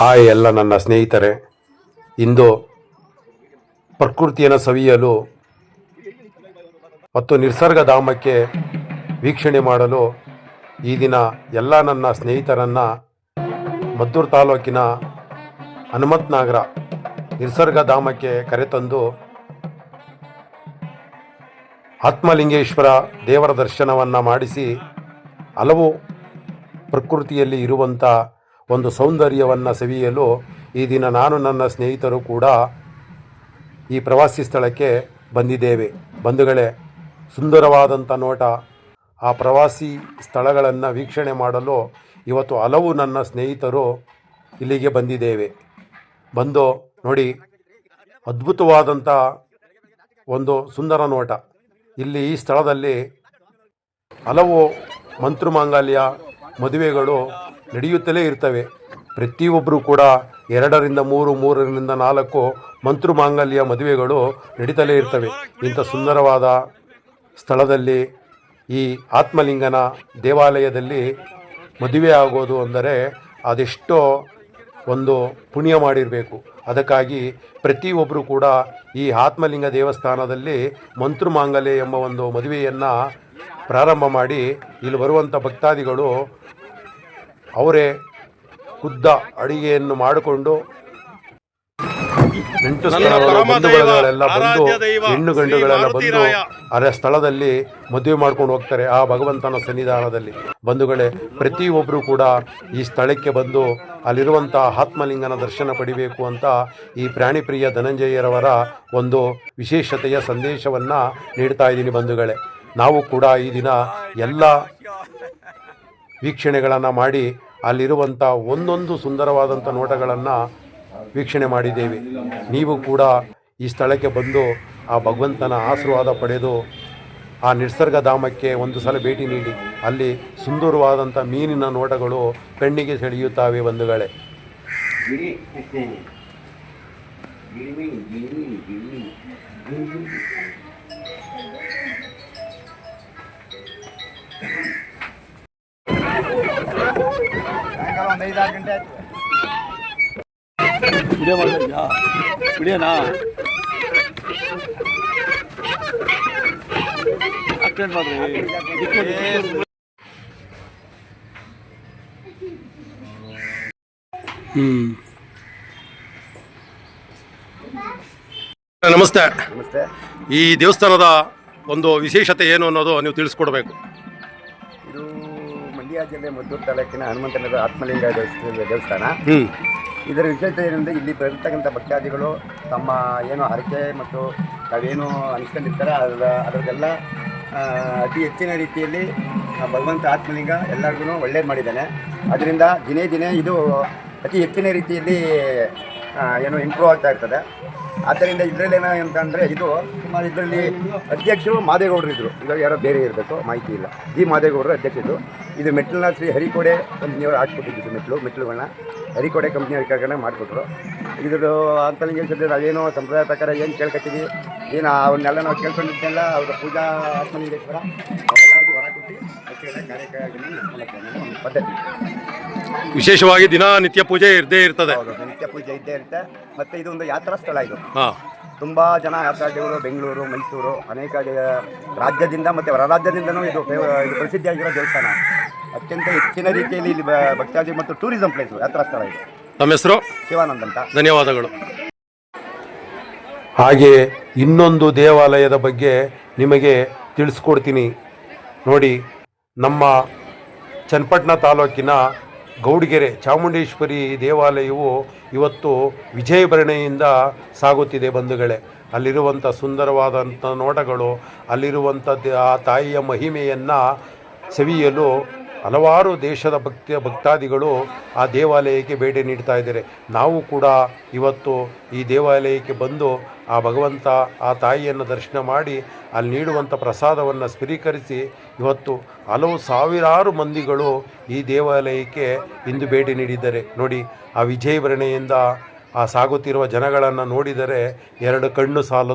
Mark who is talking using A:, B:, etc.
A: Hi ಎಲ್ಲ ನನ್ನ ಸ್ನೇಹಿತರೆ. ಇಂದು ಪ್ರಕೃತಿಯನ್ನು ಸವಿಯಲು ಮತ್ತು ನಿಸರ್ಗಧಾಮಕ್ಕೆ ವೀಕ್ಷಣೆ ಮಾಡಲು ಈ ದಿನ ಎಲ್ಲ ನನ್ನ ಸ್ನೇಹಿತರನ್ನು ಮದ್ದೂರು ತಾಲೂಕಿನ ಹನುಮತ್ ನಗರ ನಿಸರ್ಗಧಾಮಕ್ಕೆ ಕರೆತಂದು ಆತ್ಮಲಿಂಗೇಶ್ವರ ದೇವರ ದರ್ಶನವನ್ನು ಮಾಡಿಸಿ ಹಲವು ಪ್ರಕೃತಿಯಲ್ಲಿ ಇರುವಂಥ ಒಂದು ಸೌಂದರ್ಯವನ್ನು ಸವಿಯಲು ಈ ದಿನ ನಾನು ನನ್ನ ಸ್ನೇಹಿತರು ಕೂಡ ಈ ಪ್ರವಾಸಿ ಸ್ಥಳಕ್ಕೆ ಬಂದಿದ್ದೇವೆ. ಬಂಧುಗಳೇ ಸುಂದರವಾದಂಥ ನೋಟ. ಆ ಪ್ರವಾಸಿ ಸ್ಥಳಗಳನ್ನು ವೀಕ್ಷಣೆ ಮಾಡಲು ಇವತ್ತು ಹಲವು ನನ್ನ ಸ್ನೇಹಿತರು ಇಲ್ಲಿಗೆ ಬಂದಿದ್ದೇವೆ. ಬಂದು ನೋಡಿ ಅದ್ಭುತವಾದಂಥ ಒಂದು ಸುಂದರ ನೋಟ. ಇಲ್ಲಿ ಈ ಸ್ಥಳದಲ್ಲಿ ಹಲವು ಮಂತ್ರಮಾಂಗಲ್ಯ, ಮದುವೆಗಳು ನಡೆಯುತ್ತಲೇ ಇರ್ತವೆ. ಪ್ರತಿಯೊಬ್ಬರು ಕೂಡ ಎರಡರಿಂದ ಮೂರು, ಮೂರರಿಂದ ನಾಲ್ಕು ಮಂತ್ರಮಾಂಗಲ್ಯ ಮದುವೆಗಳು ನಡೀತಲೇ ಇರ್ತವೆ. ಇಂಥ ಸುಂದರವಾದ ಸ್ಥಳದಲ್ಲಿ ಈ ಆತ್ಮಲಿಂಗನ ದೇವಾಲಯದಲ್ಲಿ ಮದುವೆ ಆಗೋದು ಅಂದರೆ ಅದೆಷ್ಟೋ ಒಂದು ಪುಣ್ಯ ಮಾಡಿರಬೇಕು. ಅದಕ್ಕಾಗಿ ಪ್ರತಿಯೊಬ್ಬರು ಕೂಡ ಈ ಆತ್ಮಲಿಂಗ ದೇವಸ್ಥಾನದಲ್ಲಿ ಮಂತ್ರಮಾಂಗಲ್ಯ ಎಂಬ ಒಂದು ಮದುವೆಯನ್ನು ಪ್ರಾರಂಭ ಮಾಡಿ ಇಲ್ಲಿ ಬರುವಂಥ ಭಕ್ತಾದಿಗಳು ಅವರೇ ಖುದ್ದ ಅಡಿಗೆಯನ್ನು ಮಾಡಿಕೊಂಡು ಎಂಟು ಸ್ಥಳಗಳೆಲ್ಲ ಬಂಧುಗಳೆಲ್ಲ ಬಂದು ಹೆಣ್ಣು ಗಂಡುಗಳೆಲ್ಲ ಬಂದು ಅದೇ ಸ್ಥಳದಲ್ಲಿ ಮದುವೆ ಮಾಡ್ಕೊಂಡು ಹೋಗ್ತಾರೆ ಆ ಭಗವಂತನ ಸನ್ನಿಧಾನದಲ್ಲಿ. ಬಂಧುಗಳೇ ಪ್ರತಿಯೊಬ್ಬರು ಕೂಡ ಈ ಸ್ಥಳಕ್ಕೆ ಬಂದು ಅಲ್ಲಿರುವಂಥ ಆತ್ಮಲಿಂಗನ ದರ್ಶನ ಪಡಿಬೇಕು ಅಂತ ಈ ಪ್ರಾಣಿ ಪ್ರಿಯ ಧನಂಜಯರವರ ಒಂದು ವಿಶೇಷತೆಯ ಸಂದೇಶವನ್ನು ನೀಡ್ತಾ ಇದ್ದೀನಿ ಬಂಧುಗಳೇ. ನಾವು ಕೂಡ ಈ ದಿನ ಎಲ್ಲ ವೀಕ್ಷಣೆಗಳನ್ನು ಮಾಡಿ ಅಲ್ಲಿರುವಂಥ ಒಂದೊಂದು ಸುಂದರವಾದಂಥ ನೋಟಗಳನ್ನು ವೀಕ್ಷಣೆ ಮಾಡಿದ್ದೇವೆ. ನೀವು ಕೂಡ ಈ ಸ್ಥಳಕ್ಕೆ ಬಂದು ಆ ಭಗವಂತನ ಆಶೀರ್ವಾದ ಪಡೆದು ಆ ನಿಸರ್ಗಧಾಮಕ್ಕೆ ಒಂದು ಸಲ ಭೇಟಿ ನೀಡಿ. ಅಲ್ಲಿ ಸುಂದರವಾದಂಥ ಮೀನಿನ ನೋಟಗಳು ಕಣ್ಣಿಗೆ ಸೆಳೆಯುತ್ತವೆ
B: ಒಂದು
C: ವೇಳೆ ಒಂದು ಐದಾರು ಗಂಟೆ ಆಯ್ತು.
D: ಇದೇ ಮಾಡಿದ್ಯಾ ವಿಡಿಯೋನಾ? ಅಟೆಂಡ್ ಮಾಡ್ರಿ.
A: ನಮಸ್ತೆ.
C: ನಮಸ್ತೆ.
A: ಈ ದೇವಸ್ಥಾನದ ಒಂದು ವಿಶೇಷತೆ ಏನು ಅನ್ನೋದು ನೀವು ತಿಳಿಸ್ಕೊಡ್ಬೇಕು.
C: ಇದು ಮಂಡ್ಯ ಜಿಲ್ಲೆ ಮದ್ದೂರು ತಾಲೂಕಿನ ಹನುಮಂತನಗರ ಆತ್ಮಲಿಂಗ ದೇವಸ್ಥಾನ. ದೇವಸ್ಥಾನ ಇದರ ವಿಶೇಷತೆ ಏನಂದರೆ ಇಲ್ಲಿ ಬರ್ತಕ್ಕಂಥ ಭಕ್ತಾದಿಗಳು ತಮ್ಮ ಏನು ಹರಕೆ ಮತ್ತು ತಾವೇನು ಅನಿಸ್ಕೊಂಡಿರ್ತಾರೆ. ಅದರ ಅದರದೆಲ್ಲ ಅತಿ ಹೆಚ್ಚಿನ ರೀತಿಯಲ್ಲಿ ಭಗವಂತ ಆತ್ಮಲಿಂಗ ಎಲ್ಲರಿಗೂ ಒಳ್ಳೇದು ಮಾಡಿದ್ದಾನೆ. ಅದರಿಂದ ದಿನೇ ದಿನೇ ಇದು ಅತಿ ಹೆಚ್ಚಿನ ರೀತಿಯಲ್ಲಿ ಏನು ಇಂಪ್ರೂವ್ ಆಗ್ತಾ ಇರ್ತದೆ. ಆದ್ದರಿಂದ ಇದರಲ್ಲಿ ಏನೋ ಅಂತಂದರೆ ಇದು ಸುಮಾರು ಇದರಲ್ಲಿ ಅಧ್ಯಕ್ಷರು ಮಾದೇಗೌಡರು ಇದ್ದರು ಇವಾಗ ಯಾರೋ ಬೇರೆ ಇರಬೇಕು ಮಾಹಿತಿ ಇಲ್ಲ. ಜಿ ಮಾದೇಗೌಡರು ಅಧ್ಯಕ್ಷರು ಇದು ಮೆಟ್ಲನ್ನ ಶ್ರೀ ಹರಿಕೋಡೆ ಕಂಪ್ನಿಯವರು ಹಾಕ್ಬಿಟ್ಟಿದ್ದು ಮೆಟ್ಲು ಮೆಟ್ಲುಗಳನ್ನ ಹರಿಕೋಡೆ ಕಂಪ್ನಿ ಅಧಿಕಾರಿಗಳನ್ನ ಮಾಡಿಕೊಟ್ರು. ಇದ್ರದ್ದು ಏನು ಸದ್ಯ ಅದೇನೋ ಸಂಪ್ರದಾಯ ಪ್ರಕಾರ ಏನು ಕೇಳ್ಕೊತೀವಿ ಏನು ಅವನ್ನೆಲ್ಲ ನಾವು ಕೇಳ್ಕೊಂಡಿದ್ದೆಲ್ಲ ಅವರ ಪೂಜಾ ಆತ್ಮಲಿಂಗೇಶ್ವರ ಅವರೆಲ್ಲರಿಗೂ ಹೊರ ಕೊಟ್ಟು ಕಾರ್ಯಕ್ರಮ ಪದ್ಧತಿ.
A: ವಿಶೇಷವಾಗಿ ದಿನ ನಿತ್ಯ ಪೂಜೆ ಇರದೇ ಇರ್ತದೆ.
C: ನಿತ್ಯ ಪೂಜೆ ಇದ್ದೇ ಇರುತ್ತೆ. ಮತ್ತು ಒಂದು ಯಾತ್ರಾ ಸ್ಥಳ ಇದು.
A: ಹಾಂ.
C: ತುಂಬ ಜನ ಯಾತ್ರಾರ್ಥಿಗಳು ಬೆಂಗಳೂರು ಮೈಸೂರು ಅನೇಕ ರಾಜ್ಯದಿಂದ ಮತ್ತು ಹೊರ ರಾಜ್ಯದಿಂದನೂ ಇದು ಇದು ಪ್ರಸಿದ್ಧಿಯಾಗಿರೋ ದೇವಸ್ಥಾನ. ಅತ್ಯಂತ ಹೆಚ್ಚಿನ ರೀತಿಯಲ್ಲಿ ಇಲ್ಲಿ ಬ- ಭಕ್ತಾದಿ ಮತ್ತು ಟೂರಿಸಂ ಪ್ಲೇಸ್ ಯಾತ್ರಾ ಸ್ಥಳ ಇದೆ.
A: ತಮ್ಮ ಹೆಸರು?
C: ಶಿವಾನಂದ್ ಅಂತ.
A: ಧನ್ಯವಾದಗಳು. ಹಾಗೆ ಇನ್ನೊಂದು ದೇವಾಲಯದ ಬಗ್ಗೆ ನಿಮಗೆ ತಿಳಿಸ್ಕೊಡ್ತೀನಿ. ನೋಡಿ ನಮ್ಮ ಚನ್ನಪಟ್ಟಣ ತಾಲೂಕಿನ ಗೌಡಗೆರೆ ಚಾಮುಂಡೇಶ್ವರಿ ದೇವಾಲಯವು ಇವತ್ತು ವಿಜಯಭರಣೆಯಿಂದ ಸಾಗುತ್ತಿದೆ ಬಂಧುಗಳೇ. ಅಲ್ಲಿರುವಂಥ ಸುಂದರವಾದಂಥ ನೋಟಗಳು ಅಲ್ಲಿರುವಂಥ ದ- ಆ ತಾಯಿಯ ಮಹಿಮೆಯನ್ನು ಸವಿಯಲು ಹಲವಾರು ದೇಶದ ಭಕ್ತಿಯ ಭಕ್ತಾದಿಗಳು ಆ ದೇವಾಲಯಕ್ಕೆ ಭೇಟಿ ನೀಡ್ತಾ ಇದ್ದಾರೆ. ನಾವು ಕೂಡ ಇವತ್ತು ಈ ದೇವಾಲಯಕ್ಕೆ ಬಂದು ಆ ಭಗವಂತ, ಆ ತಾಯಿಯನ್ನು ದರ್ಶನ ಮಾಡಿ ಅಲ್ಲಿ ನೀಡುವಂಥ ಪ್ರಸಾದವನ್ನು ಸ್ವೀಕರಿಸಿ ಇವತ್ತು ಹಲವು ಸಾವಿರಾರು ಮಂದಿಗಳು ಈ ದೇವಾಲಯಕ್ಕೆ ಇಂದು ಭೇಟಿ ನೀಡಿದ್ದಾರೆ. ನೋಡಿ, ಆ ವಿಜಯಭರಣೆಯಿಂದ ಆ ಸಾಗುತ್ತಿರುವ ಜನಗಳನ್ನು ನೋಡಿದರೆ ಎರಡು ಕಣ್ಣು ಸಾಲ